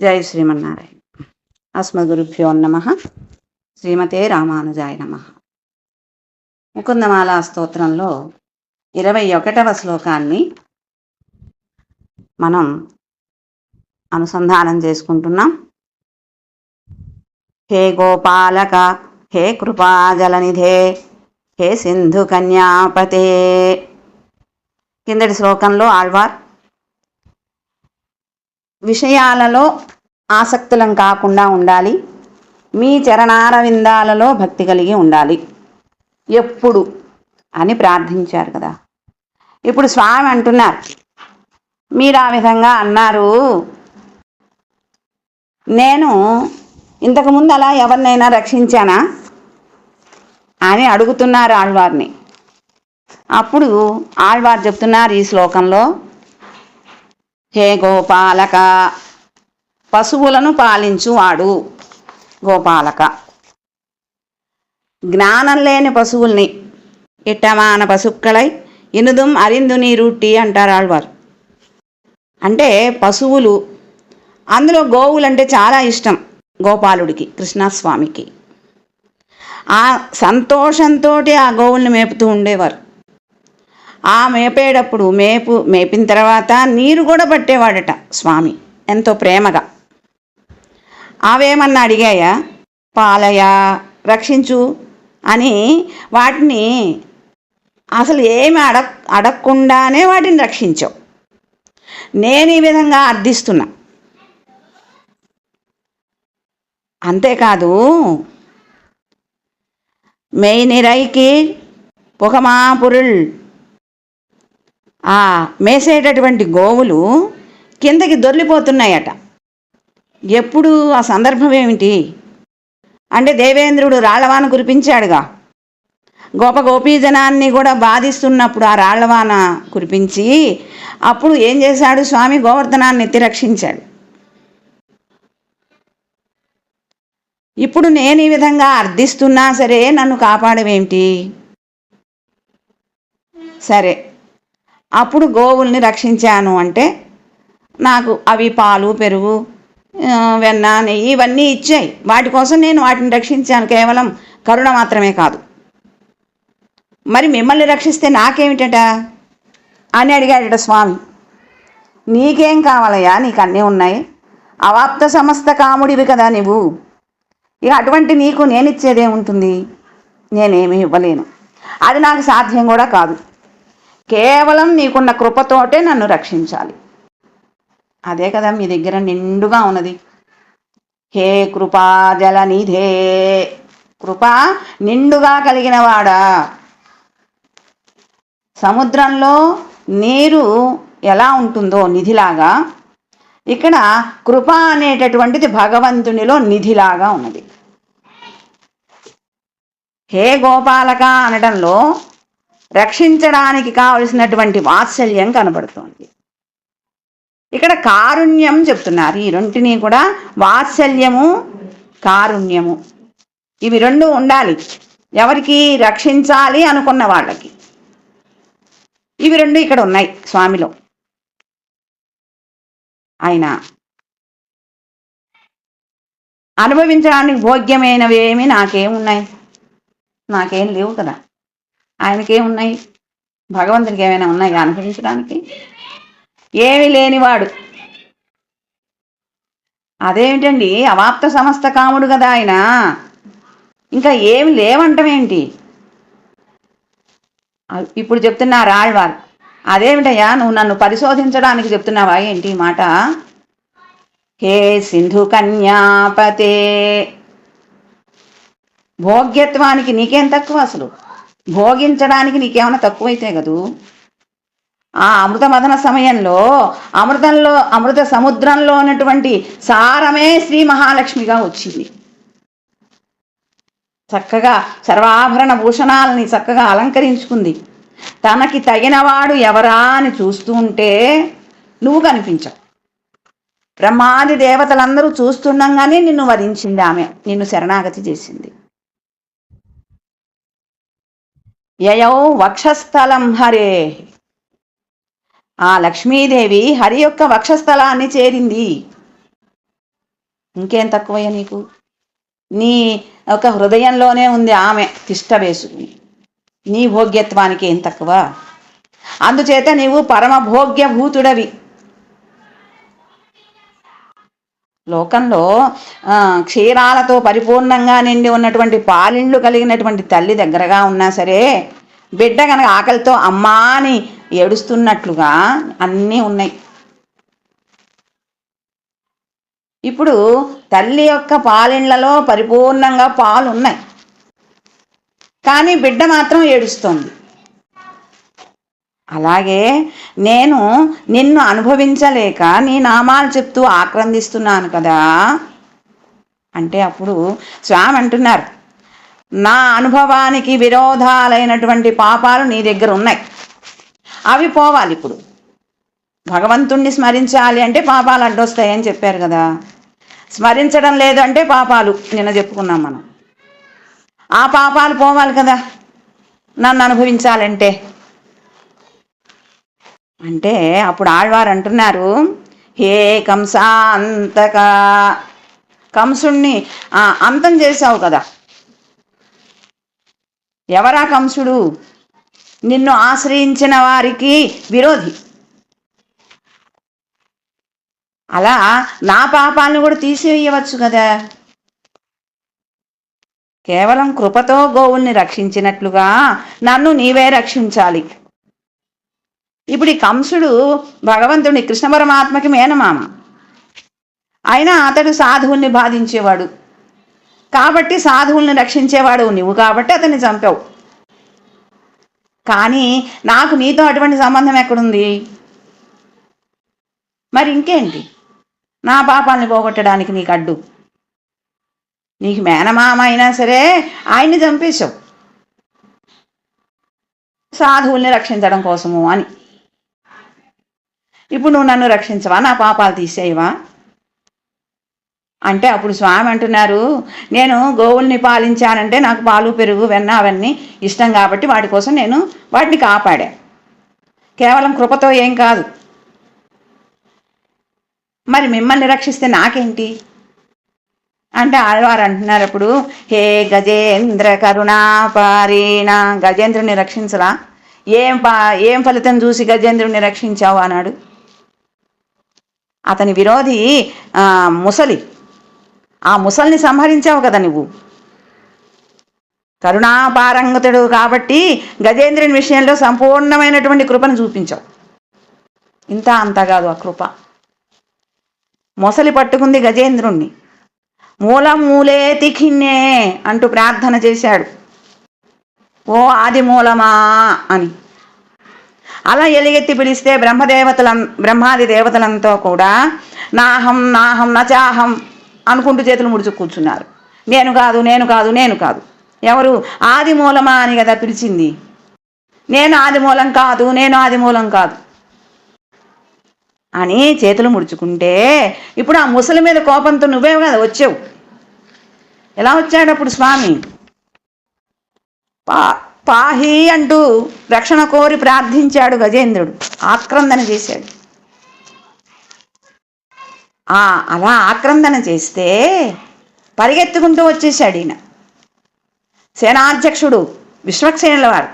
జై శ్రీమన్నారాయణ. అస్మద్గురుభ్యో నమ. శ్రీమతే రామానుజాయ నమ. ముకుందమాల స్తోత్రంలో ఇరవై ఒకటవ శ్లోకాన్ని మనం అనుసంధానం చేసుకుంటున్నాం. హే గోపాలక హే కృపాజలనిధే హే సింధు కన్యాపతే. కిందటి శ్లోకంలో ఆళ్వార్ విషయాలలో ఆసక్తులం కాకుండా ఉండాలి. మీ చరణారవిందాలలో భక్తి కలిగి ఉండాలి. ఎప్పుడు అని ప్రార్థించారు కదా. ఇప్పుడు స్వామి అంటున్నారు. మీరు ఆ విధంగా అన్నారు. నేను ఇంతకుముందు అలా ఎవరినైనా రక్షించానా అని అడుగుతున్నారు ఆళ్వార్ని. అప్పుడు ఆళ్వార్ చెప్తున్నారు ఈ శ్లోకంలో. హే గోపాలక పశువులను పాలించువాడు. గోపాలక. జ్ఞానం లేని పశువుల్ని ఇట్టమాన పశుక్కలై ఇనుదుం అరిందు నీరుట్టి అంటారు ఆళ్వారు అంటే పశువులు అందులో గోవులంటే చాలా ఇష్టం గోపాలుడికి కృష్ణస్వామికి. ఆ సంతోషంతో ఆ గోవుల్ని మేపుతూ ఉండేవారు. ఆ మేపేటప్పుడు మేపు మేపిన తర్వాత నీరు కూడా పట్టేవాడట స్వామి. ఎంతో ప్రేమగా. అవేమన్నా అడిగాయా? పాలయా రక్షించు అని వాటిని అసలు ఏమి అడగ అడగకుండానే వాటిని రక్షించావు. నేను ఈ విధంగా అర్థిస్తున్నా. అంతేకాదు మెయి నిరైకి పొగమా పురుల్ ఆ మేసేటటువంటి గోవులు కిందకి దొర్లిపోతున్నాయట. ఎప్పుడు ఆ సందర్భం ఏమిటి? అంటే దేవేంద్రుడు రాళ్ళవాన కురిపించాడుగా. గోప గోపీజనాన్ని కూడా బాధిస్తున్నప్పుడు ఆ రాళ్ళవాన కురిపించి అప్పుడు ఏం చేశాడు స్వామి? గోవర్ధనాన్ని ఎత్తి రక్షించాడు. ఇప్పుడు నేను ఈ విధంగా అర్థిస్తున్నా సరే నన్ను కాపాడవేమిటి? సరే. అప్పుడు గోవుల్ని రక్షించాను అంటే నాకు అవి పాలు పెరుగు వెన్న నెయ్యి ఇవన్నీ ఇచ్చాయి. వాటి కోసం నేను వాటిని రక్షించాను. కేవలం కరుణ మాత్రమే కాదు. మరి మిమ్మల్ని రక్షిస్తే నాకేమిటట? అని అడిగాడట స్వామి. నీకేం కావాలయ్యా? నీకు అన్నీ ఉన్నాయి. అవాప్త సమస్త కాముడివి కదా నువ్వు ఇక అటువంటి నీకు నేను ఇచ్చేదేముంటుంది నేనేమీ ఇవ్వలేను. అది నాకు సాధ్యం కూడా కాదు. కేవలం నీకున్న కృపతోటే నన్ను రక్షించాలి. అదే కదా మీ దగ్గర నిండుగా ఉన్నది. హే కృపా జలనిధే. కృప నిండుగా కలిగిన వాడా. సముద్రంలో నీరు ఎలా ఉంటుందో నిధిలాగా ఇక్కడ కృప అనేటటువంటిది భగవంతునిలో నిధిలాగా ఉన్నది. హే గోపాలక అనడంలో రక్షించడానికి కావలసినటువంటి వాత్సల్యం కనబడుతోంది. ఇక్కడ కారుణ్యం చెప్తున్నారు. ఈ రెంటిని కూడా వాత్సల్యము కారుణ్యము. ఇవి రెండు ఉండాలి. ఎవరికి రక్షించాలి అనుకున్న వాళ్ళకి. ఇవి రెండు ఇక్కడ ఉన్నాయి స్వామిలో. ఆయన అనుభవించడానికి భోగ్యమైనవేమి నాకేమున్నాయి? నాకేం లేవు కదా. ఆయనకేమున్నాయి? భగవంతునికి ఏమైనా ఉన్నాయి అనుభవించడానికి ఏమి లేనివాడు. అదేమిటండి? అవాప్త సమస్త కాముడు కదా ఆయన. ఇంకా ఏమి లేవంటమేంటి? ఇప్పుడు చెప్తున్నారు ఆళ్వారు? అదేమిటయ్యా? నువ్వు నన్ను పరిశోధించడానికి చెప్తున్నావా ఏంటి మాట? హే సింధు కన్యాపతే! భోగ్యత్వానికి నీకేం తక్కువ అసలు? భోగించడానికి నీకేమైనా తక్కువైతే కదూ? ఆ అమృత మదన సమయంలో అమృతంలో అమృత సముద్రంలో ఉన్నటువంటి సారమే శ్రీ మహాలక్ష్మిగా వచ్చింది. చక్కగా సర్వాభరణ భూషణాలని చక్కగా అలంకరించుకుంది. తనకి తగినవాడు ఎవరా అని చూస్తూ ఉంటే నువ్వు కనిపించవు. బ్రహ్మాది దేవతలందరూ చూస్తుండగానే నిన్ను వధించింది ఆమె నిన్ను శరణాగతి చేసింది. యయౌ వక్షస్థలం హరే. ఆ లక్ష్మీదేవి హరి యొక్క వక్షస్థలాన్ని చేరింది. ఇంకేం తక్కువయ్యా నీకు? నీ ఒక హృదయంలోనే ఉంది ఆమె తిష్ట వేసుకుని. నీ భోగ్యత్వానికి ఏం తక్కువ? అందుచేత నీవు పరమ భోగ్యభూతుడవి లోకంలో క్షీరాలతో పరిపూర్ణంగా నిండి ఉన్నటువంటి పాలిండ్లు కలిగినటువంటి తల్లి దగ్గరగా ఉన్నా సరే బిడ్డ కనుక ఆకలితో అమ్మా అని ఏడుస్తున్నట్లుగా అన్నీ ఉన్నాయి. ఇప్పుడు తల్లి యొక్క పాలిండ్లలో పరిపూర్ణంగా పాలు ఉన్నాయి కానీ బిడ్డ మాత్రం ఏడుస్తోంది. అలాగే నేను నిన్ను అనుభవించలేక నీ నామాలు చెప్తూ ఆక్రందిస్తున్నాను కదా? అంటే అప్పుడు స్వామి అంటున్నారు నా అనుభవానికి విరోధాలైనటువంటి పాపాలు నీ దగ్గర ఉన్నాయి. అవి పోవాలి ఇప్పుడు. భగవంతుణ్ణి స్మరించాలి అంటే పాపాలు అడ్డొస్తాయని చెప్పారు కదా. స్మరించడం లేదు అంటే పాపాలు నిన్న చెప్పుకున్నాం మనం. ఆ పాపాలు పోవాలి కదా. నన్ను అనుభవించాలంటే. అంటే అప్పుడు ఆళ్వారు అంటున్నారు హే కంసాంతక కంసుణ్ణి అంతం చేశావు కదా. ఎవరా కంసుడు? నిన్ను ఆశ్రయించిన వారికి విరోధి. అలా నా పాపాలను కూడా తీసివేయవచ్చు కదా. కేవలం కృపతో గోవుల్ని రక్షించినట్లుగా నన్ను నీవే రక్షించాలి. ఇప్పుడు ఈ కంసుడు భగవంతుని కృష్ణ పరమాత్మకి మేనమామ. అయినా అతడు సాధువుల్ని బాధించేవాడు. కాబట్టి సాధువుల్ని రక్షించేవాడు నువ్వు కాబట్టి అతన్ని చంపావు. కానీ నాకు నీతో అటువంటి సంబంధం ఎక్కడుంది? మరి ఇంకేంటి? నా పాపాలని పోగొట్టడానికి నీకు అడ్డు. నీకు మేనమామ అయినా సరే ఆయన్ని చంపేశావు. సాధువుల్ని రక్షించడం కోసము అని. ఇప్పుడు నువ్వు నన్ను రక్షించవా? నా పాపాలు తీసేయవా? అంటే అప్పుడు స్వామి అంటున్నారు నేను గోవుల్ని పాలించానంటే నాకు పాలు పెరుగు వెన్న అవన్నీ ఇష్టం కాబట్టి వాటి కోసం నేను వాటిని కాపాడా? కేవలం కృపతో ఏం కాదు. మరి మిమ్మల్ని రక్షిస్తే నాకేంటి? అంటే ఆడవారు అంటున్నారు అప్పుడు హే గజేంద్ర కరుణాపారీణ గజేంద్రుని రక్షించరా ఏం పా ఏం ఫలితం చూసి గజేంద్రుని రక్షించావు? అన్నాడు. అతని విరోధి ముసలి. ఆ ముసల్ని సంహరించావు కదా నువ్వు. కరుణాపారంగతుడు కాబట్టి గజేంద్రుని విషయంలో సంపూర్ణమైనటువంటి కృపను చూపించావు. ఇంత అంత కాదు ఆ కృప. మొసలి పట్టుకుంది గజేంద్రుణ్ణి. మూలం మూలే తిఖిన్నే అంటూ ప్రార్థన చేశాడు. ఓ ఆది మూలమా అని. అలా ఎలుగెత్తి పిలిస్తే బ్రహ్మదేవతల బ్రహ్మాది దేవతలంతా కూడా నాహం నాహం నచాహం అనుకుంటూ చేతులు ముడుచు కూర్చున్నారు. నేను కాదు నేను కాదు నేను కాదు. ఎవరు? ఆది మూలమా అని కదా పిలిచింది. నేను ఆది మూలం కాదు నేను ఆది మూలం కాదు. అని చేతులు ముడుచుకుంటే ఇప్పుడు ఆ ముసలి మీద కోపంతో నువ్వే కదా వచ్చావు. ఎలా వచ్చాడు అప్పుడు స్వామి? పా పాహి అంటూ రక్షణ కోరి ప్రార్థించాడు గజేంద్రుడు. ఆక్రందన చేశాడు. ఆ అలా ఆక్రందన చేస్తే పరిగెత్తుకుంటూ వచ్చేసాడు ఈయన. సేనాధ్యక్షుడు విశ్వక్సేనుల వారు.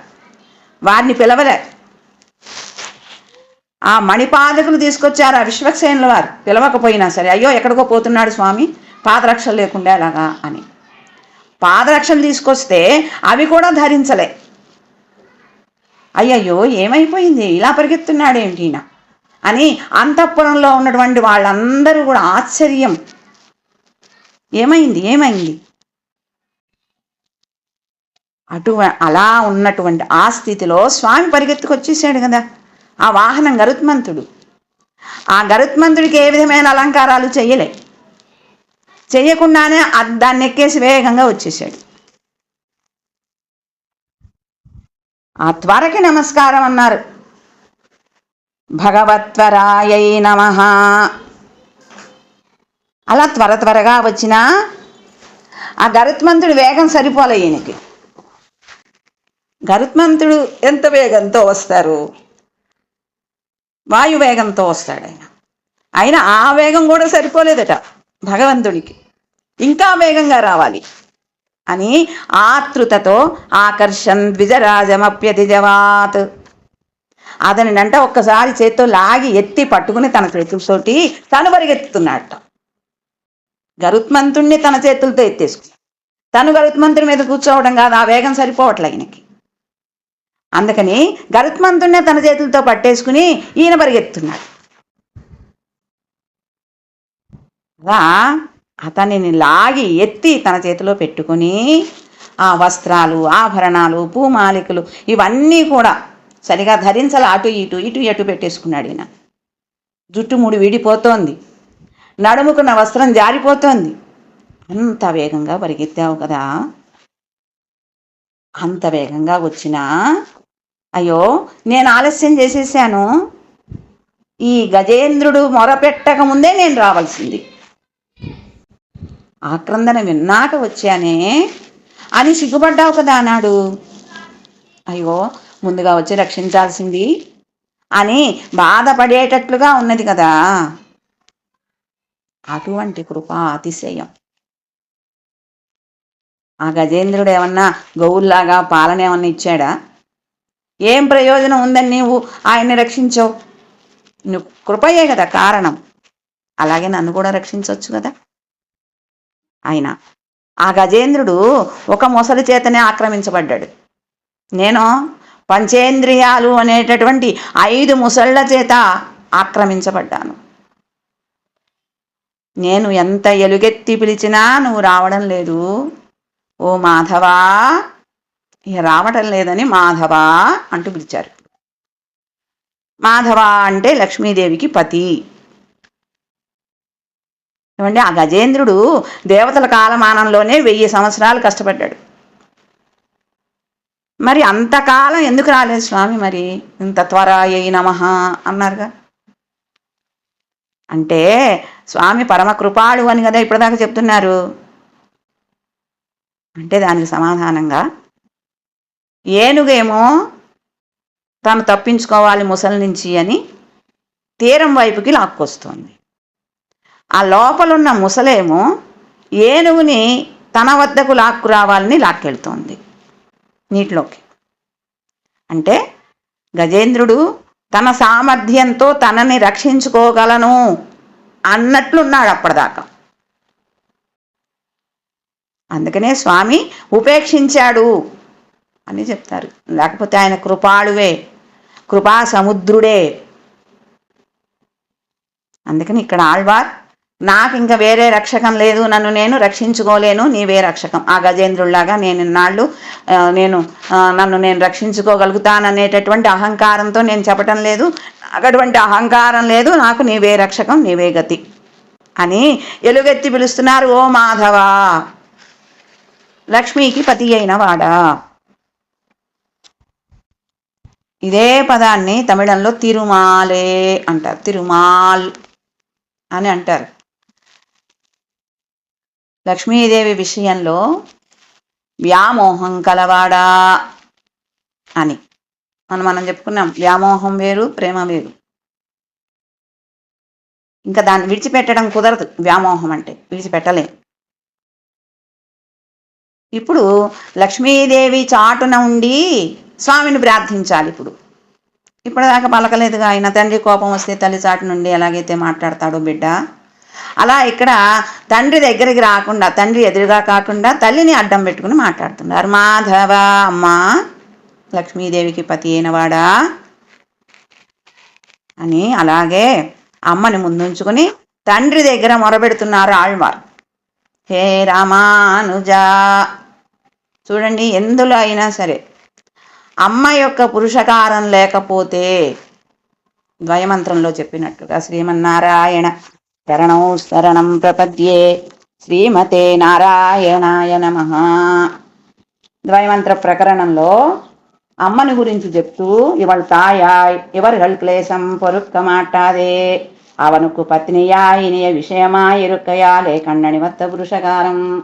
వారిని పిలవలే. ఆ మణిపాదకులు తీసుకొచ్చారు ఆ విశ్వక్సేనుల వారు. పిలవకపోయినా సరే అయ్యో ఎక్కడికో పోతున్నాడు స్వామి పాదరక్షలు లేకుండా ఎలాగా? అని. పాదరక్షలు తీసుకొస్తే అవి కూడా ధరించలే. అయ్యయ్యో ఏమైపోయింది? ఇలా పరిగెత్తున్నాడేంటి ఈయన? అని అంతఃపురంలో ఉన్నటువంటి వాళ్ళందరూ కూడా ఆశ్చర్యం. ఏమైంది? ఏమైంది? అటు అలా ఉన్నటువంటి ఆ స్థితిలో స్వామి పరిగెత్తుకొచ్చేసాడు కదా ఆ వాహనం గరుత్మంతుడు. ఆ గరుత్మంతుడికి ఏ విధమైన అలంకారాలు చేయలే చేయకుండానే దాన్ని ఎక్కేసి వేగంగా వచ్చేసాడు. ఆ త్వరకి నమస్కారం అన్నారు. భగవత్వరాయై నమ. అలా త్వర త్వరగా వచ్చినా ఆ గరుత్మంతుడి వేగం సరిపోలే ఈయనకి. గరుత్మంతుడు ఎంత వేగంతో వస్తారు? వాయు వేగంతో వస్తాడు ఆయన. అయినా ఆ వేగం కూడా సరిపోలేదట భగవంతుడికి. ఇంకా వేగంగా రావాలి. అని ఆతృతతో ఆకర్షణ్ అతని అతనినంట ఒక్కసారి చేత్తో లాగి ఎత్తి పట్టుకుని తన చేతులతోటి తను పరిగెత్తుతున్నాడట గరుత్మంతుణ్ణి తన చేతులతో ఎత్తేసుకుని తను గరుత్మంతుడి మీద కూర్చోవడం కాదు ఆ వేగం సరిపోవట్లే ఈయనకి. అందుకని గరుత్మంతుణ్ణే తన చేతులతో పట్టేసుకుని ఈయన పరిగెత్తున్నాడు అలా అతనిని లాగి ఎత్తి తన చేతిలో పెట్టుకుని ఆ వస్త్రాలు ఆభరణాలు పూమాలికలు ఇవన్నీ కూడా సరిగా ధరించాలి అటు ఇటు ఇటు ఎటు పెట్టేసుకున్నాడు ఈయన. జుట్టు ముడి విడిపోతోంది. నడుముకున్న వస్త్రం జారిపోతోంది. అంత వేగంగా పరిగెత్తావు కదా. అంత వేగంగా వచ్చినా అయ్యో నేను ఆలస్యం చేసేసాను. ఈ గజేంద్రుడు మొరపెట్టక ముందే నేను రావాల్సింది. ఆక్రందన విన్నాక వచ్చానే అని సిగ్గుపడ్డావు కదా అన్నాడు. అయ్యో ముందుగా వచ్చి రక్షించాల్సింది అని బాధపడేటట్లుగా ఉన్నది కదా. అటువంటి కృప అతిశయం. ఆ గజేంద్రుడు ఏమన్నా గౌల్లాగా పాలన ఏమన్నా ఇచ్చాడా? ఏం ప్రయోజనం ఉందని నీవు ఆయన్ని రక్షించవు? నువ్వు కృపయే కదా కారణం. అలాగే నన్ను కూడా రక్షించవచ్చు కదా? ఆయన. ఆ గజేంద్రుడు ఒక మొసలి చేతనే ఆక్రమించబడ్డాడు. నేను పంచేంద్రియాలు అనేటటువంటి ఐదు ముసళ్ళ చేత ఆక్రమించబడ్డాను. నేను ఎంత ఎలుగెత్తి పిలిచినా నువ్వు రావడం లేదు. ఓ మాధవా రావటం లేదని మాధవా అంటూ పిలిచారు. మాధవ అంటే లక్ష్మీదేవికి పతి. ఏమండి? ఆ గజేంద్రుడు దేవతల కాలమానంలోనే వెయ్యి సంవత్సరాలు కష్టపడ్డాడు. మరి అంతకాలం ఎందుకు రాలేదు స్వామి మరి? ఇంత త్వర అయ్యి నమ అన్నారుగా. అంటే స్వామి పరమ కృపాళు అని కదా ఇప్పటిదాకా చెప్తున్నారు. అంటే దానికి సమాధానంగా ఏనుగేమో తను తప్పించుకోవాలి ముసలి నుంచి అని తీరం వైపుకి లాక్కొస్తోంది. ఆ లోపలున్న ముసలేమో ఏనుగుని తన వద్దకు లాక్కు రావాలని లాక్కెళ్తోంది నీటిలోకి. అంటే గజేంద్రుడు తన సామర్థ్యంతో తనని రక్షించుకోగలను అన్నట్లున్నాడు అప్పటిదాకా. అందుకనే స్వామి ఉపేక్షించాడు అని చెప్తారు. లేకపోతే ఆయన కృపాళువే కృపా సముద్రుడే అందుకని ఇక్కడ ఆళ్వార్ నాకు ఇంకా వేరే రక్షకం లేదు నన్ను నేను రక్షించుకోలేను నీవే రక్షకం. ఆ గజేంద్రుల్లాగా నేను నాళ్ళు నేను నన్ను నేను రక్షించుకోగలుగుతాననేటటువంటి అహంకారంతో నేను చెప్పటం లేదు. అటువంటి అహంకారం లేదు నాకు నీవే రక్షకం నీవే గతి అని ఎలుగెత్తి పిలుస్తున్నారు ఓ మాధవ! లక్ష్మికి పతి అయిన వాడా! ఇదే పదాన్ని తమిళంలో తిరుమాలే అంటారు. తిరుమాల్ అని అంటారు. లక్ష్మీదేవి విషయంలో వ్యామోహం కలవాడా అని. మనం మనం చెప్పుకున్నాం వ్యామోహం వేరు ప్రేమ వేరు. ఇంకా దాన్ని విడిచిపెట్టడం కుదరదు వ్యామోహం అంటే విడిచిపెట్టలేం. ఇప్పుడు లక్ష్మీదేవి చాటున ఉండి స్వామిని ప్రార్థించాలి ఇప్పుడు. ఇప్పటిదాకా పలకలేదుగా ఆయన తండ్రి కోపం వస్తే తల్లి చాటు నుండి ఎలాగైతే మాట్లాడతాడో బిడ్డ అలా ఇక్కడ తండ్రి దగ్గరికి రాకుండా తండ్రి ఎదురుగా కాకుండా తల్లిని అడ్డం పెట్టుకుని మాట్లాడుతున్నారు. మాధవ అమ్మ లక్ష్మీదేవికి పతి అయినవాడా అని అలాగే అమ్మని ముందుంచుకుని తండ్రి దగ్గర మొరబెడుతున్నారు ఆళ్వారు. హే రామానుజా! చూడండి ఎందులో అయినా సరే అమ్మ యొక్క పురుషకారం లేకపోతే ద్వయమంత్రంలో చెప్పినట్టుగా శ్రీమన్నారాయణ శరణౌ శరణం ప్రపద్యే. శ్రీమతే నారాయణాయ నమ. ద్వైమంత్ర ప్రకరణంలో అమ్మని గురించి చెప్తూ ఇవాళ తాయాయ్ ఎవరి క్లేశం పొరుక్క మాటాదే అవనుకు పత్నియా ఇనియ విషయమా ఇరుక్కయా లేకండని వత్త పురుషకారం.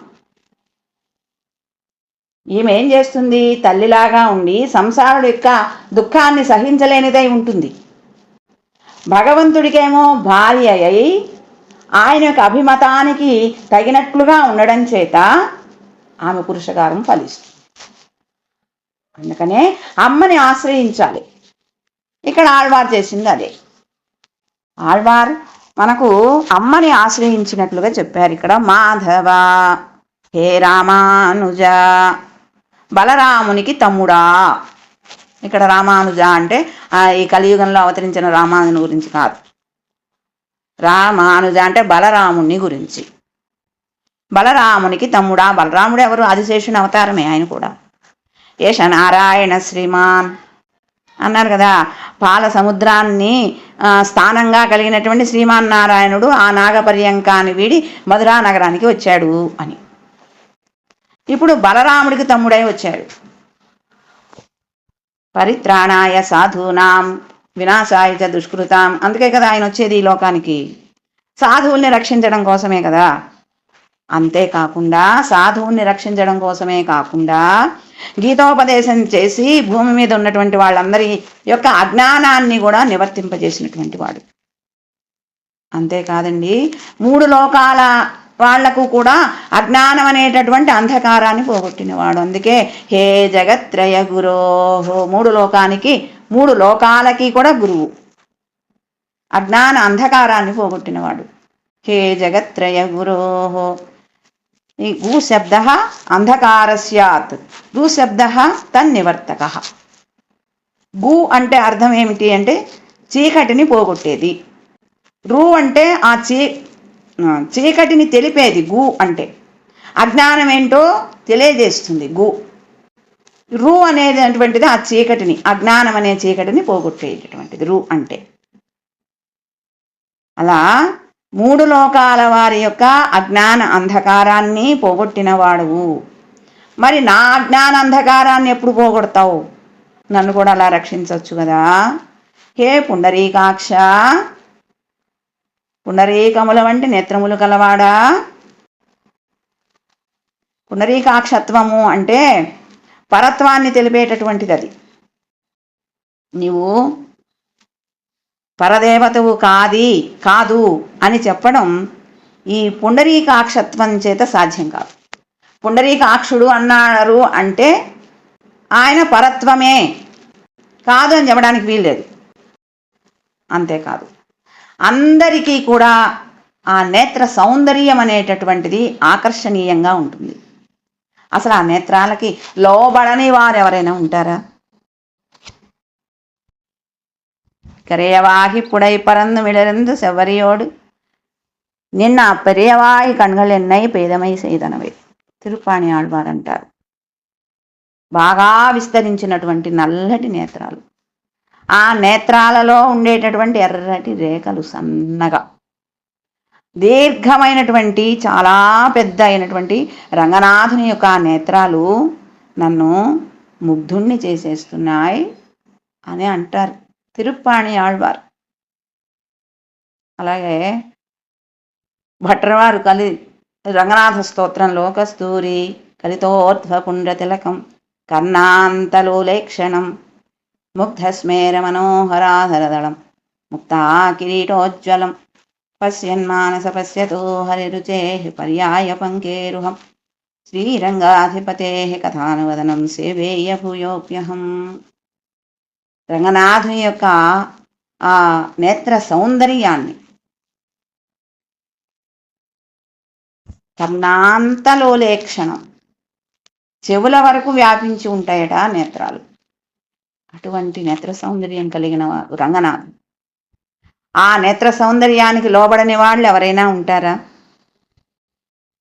ఈమె ఏం చేస్తుంది? తల్లిలాగా ఉండి సంసారుడు యొక్క దుఃఖాన్ని సహించలేనిదై ఉంటుంది. భగవంతుడికేమో భార్య అయి ఆయన యొక్క అభిమతానికి తగినట్లుగా ఉండడం చేత ఆమె పురుషకారం ఫలిస్తుంది. అందుకనే అమ్మని ఆశ్రయించాలి. ఇక్కడ ఆళ్వార్ చేసింది అదే. ఆళ్వార్ మనకు అమ్మని ఆశ్రయించినట్లుగా చెప్పారు ఇక్కడ మాధవ. హే రామానుజ. బలరామునికి తమ్ముడా. ఇక్కడ రామానుజ అంటే ఆ, ఈ కలియుగంలో అవతరించిన రామానుని గురించి కాదు. రామానుజ అంటే బలరాముని గురించి. బలరామునికి తమ్ముడా బలరాముడు ఎవరు? ఆదిశేషుని అవతారమే ఆయన కూడా. ఏష నారాయణ శ్రీమాన్ అన్నారు కదా. పాల సముద్రాన్ని స్థానంగా కలిగినటువంటి శ్రీమాన్ నారాయణుడు ఆ నాగపర్యంకాన్ని వీడి మధురా నగరానికి వచ్చాడు అని. ఇప్పుడు బలరాముడికి తమ్ముడై వచ్చాడు. పరిత్రాణాయ సాధూనాం వినాశాయ చ దుష్కృతాం. అందుకే కదా ఆయన వచ్చేది ఈ లోకానికి. సాధువుల్ని రక్షించడం కోసమే కదా. అంతేకాకుండా సాధువుల్ని రక్షించడం కోసమే కాకుండా గీతోపదేశం చేసి భూమి మీద ఉన్నటువంటి వాళ్ళందరి యొక్క అజ్ఞానాన్ని కూడా నివర్తింపజేసినటువంటి వాడు. అంతేకాదండి మూడు లోకాల వాళ్ళకు కూడా అజ్ఞానం అనేటటువంటి అంధకారాన్ని పోగొట్టినవాడు. అందుకే హే జగత్రయ గురోహో. మూడు లోకానికి మూడు లోకాలకి కూడా గురువు. అజ్ఞాన అంధకారాన్ని పోగొట్టినవాడు. హే జగత్రయ గురోహో ఈ గు శబ్ద అంధకార స్యాత్ గు శబ్ద తన్నివర్తక. గు అంటే అర్థం ఏమిటి అంటే చీకటిని పోగొట్టేది. రు అంటే ఆ చీ చీకటిని తెలిపేది గు అంటే. అజ్ఞానం ఏంటో తెలియజేస్తుంది గు రు అనేటువంటిది ఆ చీకటిని అజ్ఞానం అనే చీకటిని పోగొట్టేటటువంటిది. రు అంటే. అలా మూడు లోకాల వారి యొక్క అజ్ఞాన అంధకారాన్ని పోగొట్టినవాడువు. మరి నా అజ్ఞాన అంధకారాన్ని ఎప్పుడు పోగొడతావు? నన్ను కూడా అలా రక్షించవచ్చు కదా. హే పుండరీకాక్ష! పుండరీకముల వంటి నేత్రములు కలవాడా? పుండరీకాక్షత్వము అంటే పరత్వాన్ని తెలిపేటటువంటిది అది నీవు పరదేవతవు కాది కాదు అని చెప్పడం ఈ పుండరీకాక్షత్వం చేత సాధ్యం కాదు. పుండరీకాక్షుడు అన్నారు అంటే ఆయన పరత్వమే కాదు అని చెప్పడానికి వీల్లేదు అంతేకాదు. అందరికీ కూడా ఆ నేత్ర సౌందర్యం అనేటటువంటిది ఆకర్షణీయంగా ఉంటుంది. అసలు ఆ నేత్రాలకి లోబడని వారు ఎవరైనా ఉంటారా? కరేయవాహి పుడై పరందు விளர்ந்து శవరియోడు. నిన్న அப்பெரியவாய் కణ్గల్ ఎన్నై పేదమై సేదనవే. తిరుపాణి ఆడవారు అంటారు బాగా విస్తరించినటువంటి నల్లటి నేత్రాలు. ఆ నేత్రాలలో ఉండేటటువంటి ఎర్రటి రేఖలు సన్నగా దీర్ఘమైనటువంటి చాలా పెద్ద అయినటువంటి రంగనాథుని యొక్క నేత్రాలు నన్ను ముగ్ధుణ్ణి చేసేస్తున్నాయి అని అంటారు. తిరుప్పాణి ఆళ్వార్. అలాగే భట్రవారు కలి రంగనాథ స్తోత్రంలో కస్తూరి కలితోర్ధ్వపుండ్ర తిలకం కర్ణాంతలోలేక్షణం ముగ్ధస్మేర మనోహరాధరదళం ముక్తా కిరీటోజ్వలం పశ్యన్మానస పశ్యతో హరిరుచే పర్యాయ పంకేరుహం శ్రీరంగాధిపతే కథానువదనం సేవేయ భూయోప్యహం రంగనాథుని యొక్క ఆ నేత్ర సౌందర్యాన్ని కర్ణాంతలోలేక్షణం చెవుల వరకు వ్యాపించి ఉంటాయట నేత్రాలు. అటువంటి నేత్ర సౌందర్యం కలిగిన వారు రంగనాథ్ ఆ నేత్ర సౌందర్యానికి లోబడని వాళ్ళు ఎవరైనా ఉంటారా?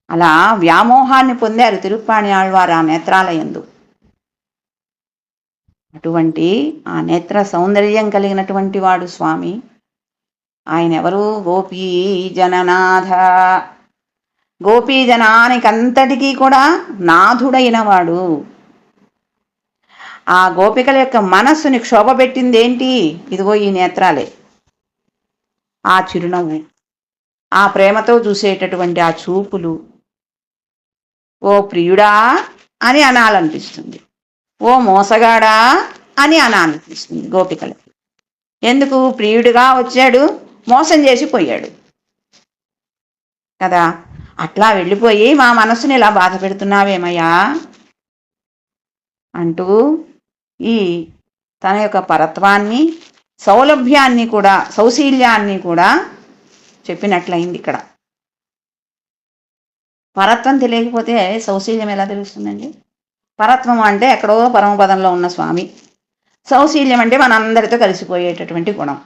అలా వ్యామోహాన్ని పొందారు తిరుప్పాణి ఆళ్వారు ఆ నేత్రాలయందు. అటువంటి ఆ నేత్ర సౌందర్యం కలిగినటువంటి వాడు స్వామి. ఆయన ఎవరు గోపీ జననాథ గోపీ జనానికంతటికీ కూడా నాథుడైన వాడు. ఆ గోపికల యొక్క మనస్సుని క్షోభపెట్టింది ఏంటి ఇదిగో ఈ నేత్రాలే ఆ చిరునవ్వు ఆ ప్రేమతో చూసేటటువంటి ఆ చూపులు ఓ ప్రియుడా అని అనాలనిపిస్తుంది. ఓ మోసగాడా అని అనాలనిపిస్తుంది గోపికలకి ఎందుకు? ప్రియుడిగా వచ్చాడు మోసం చేసి పోయాడు. కదా? అట్లా వెళ్ళిపోయి మా మనసుని ఇలా బాధ పెడుతున్నావేమయ్యా? అంటూ ఈ తన యొక్క పరత్వాన్ని సౌలభ్యాన్ని కూడా సౌశీల్యాన్ని కూడా చెప్పినట్లయింది ఇక్కడ. పరత్వం తెలియకపోతే సౌశీల్యం ఎలా తెలుస్తుందండి? పరత్వం అంటే ఎక్కడో పరమపదంలో ఉన్న స్వామి. సౌశీల్యం అంటే మనందరితో కలిసిపోయేటటువంటి గుణం.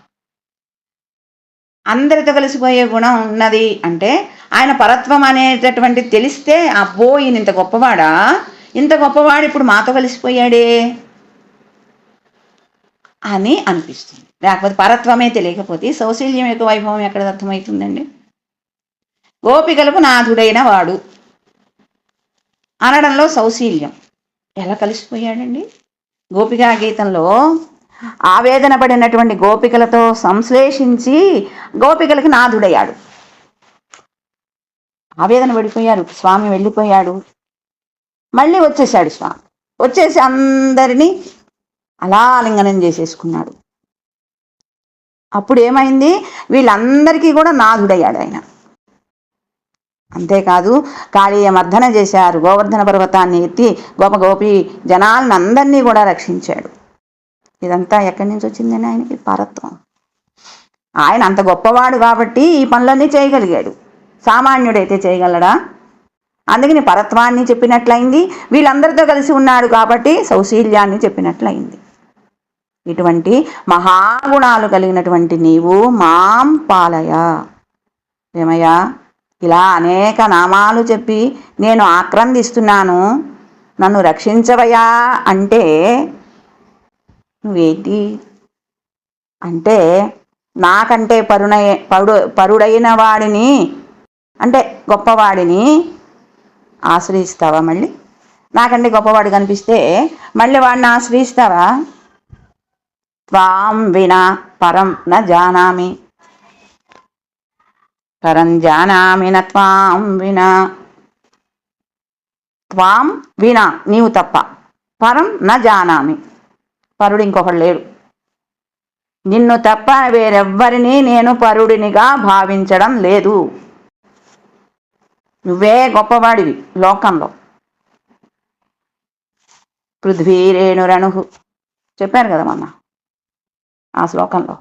అందరితో కలిసిపోయే గుణం ఉన్నది అంటే ఆయన పరత్వం అనేటటువంటి తెలిస్తే అబ్బో ఈయన ఇంత గొప్పవాడా? ఇంత గొప్పవాడు ఇప్పుడు మాతో కలిసిపోయాడే? అని అనిపిస్తుంది. లేకపోతే పరత్వమే తెలియకపోతే సౌశీల్యం యొక్క వైభవం ఎక్కడ అర్థమవుతుందండి? గోపికలకు నాథుడైన వాడు. అనడంలో సౌశీల్యం. ఎలా కలిసిపోయాడండి? గోపికా గీతంలో ఆవేదన పడినటువంటి గోపికలతో సంశ్లేషించి గోపికలకి నాథుడయ్యాడు. ఆవేదన పడిపోయారు స్వామి వెళ్ళిపోయాడు. మళ్ళీ వచ్చేసాడు స్వామి. వచ్చేసి అందరినీ అలా ఆలింగనం చేసేసుకున్నాడు. అప్పుడు ఏమైంది వీళ్ళందరికీ కూడా నాథుడయ్యాడు ఆయన. అంతేకాదు కాళీయ మర్దన చేశారు. గోవర్ధన పర్వతాన్ని ఎత్తి గోప గోపి జనాలను అందరినీ కూడా రక్షించాడు. ఇదంతా ఎక్కడి నుంచి వచ్చిందని ఆయనకి? పరత్వం ఆయన అంత గొప్పవాడు కాబట్టి ఈ పనులన్నీ చేయగలిగాడు. సామాన్యుడైతే చేయగలడా? అందుకని పరత్వాన్ని చెప్పినట్లయింది. వీళ్ళందరితో కలిసి ఉన్నాడు కాబట్టి సౌశీల్యాన్ని చెప్పినట్లయింది. ఇటువంటి మహాగుణాలు కలిగినటువంటి నీవు మాం పాలయ. ఏమయ్యా? ఇలా అనేక నామాలు చెప్పి నేను ఆక్రందిస్తున్నాను. నన్ను రక్షించవయా అంటే నువ్వేంటి? అంటే నాకంటే పరుణయ పరుడు పరుడైన వాడిని అంటే గొప్పవాడిని ఆశ్రయిస్తావా మళ్ళీ? నాకంటే గొప్పవాడు కనిపిస్తే మళ్ళీ వాడిని ఆశ్రయిస్తావా? త్వాం వినా పరం న జానామి పరం జానామి న త్వాం వినా త్వాం వినా నీవు తప్ప పరం న జానామి పరుడు ఇంకొకడు లేడు। నిన్ను తప్ప వేరెవ్వరిని నేను పరుడినిగా భావించడం లేదు। నువ్వే గొప్పవాడివి లోకంలో। పృథ్వీరేణురణు చెప్పారు కదా మొన్న। ఆ శ్లోకంలో.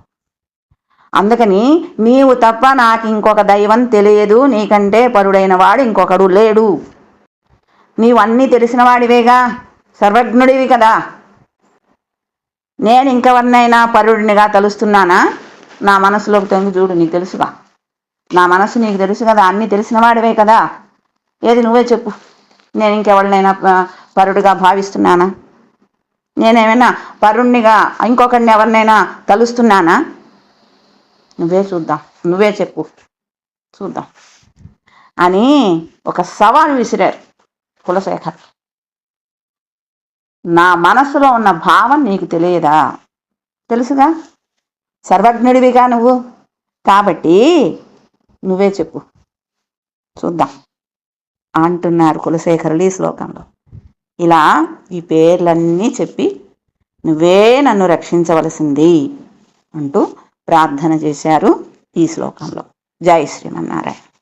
అందుకని నీవు తప్ప నాకు ఇంకొక దైవం తెలియదు నీకంటే పరుడైన వాడు ఇంకొకడు లేడు. నీవు అన్నీ తెలిసినవాడివేగా సర్వజ్ఞుడివి కదా. నేను ఇంకెవరినైనా పరుడినిగా తలుస్తున్నానా? నా మనసులోకి తొంగి చూడు నీకు తెలుసుగా. నా మనసు నీకు తెలుసు కదా అన్నీ తెలిసినవాడివే కదా. ఏది నువ్వే చెప్పు. నేను ఇంకెవరినైనా పరుడుగా భావిస్తున్నానా? నేనేమైనా పరుణ్ణిగా ఇంకొకరిని ఎవరినైనా తలుస్తున్నానా? నువ్వే చూద్దాం నువ్వే చెప్పు. చూద్దాం. అని ఒక సవాల్ విసిరారు కులశేఖర్. నా మనసులో ఉన్న భావం నీకు తెలియదా? తెలుసుగా? సర్వజ్ఞుడివిగా నువ్వు? కాబట్టి నువ్వే చెప్పు. చూద్దాం. అంటున్నారు కులశేఖరులు ఈ శ్లోకంలో. ఇలా ఈ పేర్లన్నీ చెప్పి నువ్వే నన్ను రక్షించవలసింది అంటూ ప్రార్థన చేశారు ఈ శ్లోకంలో. జై శ్రీమన్నారాయణ.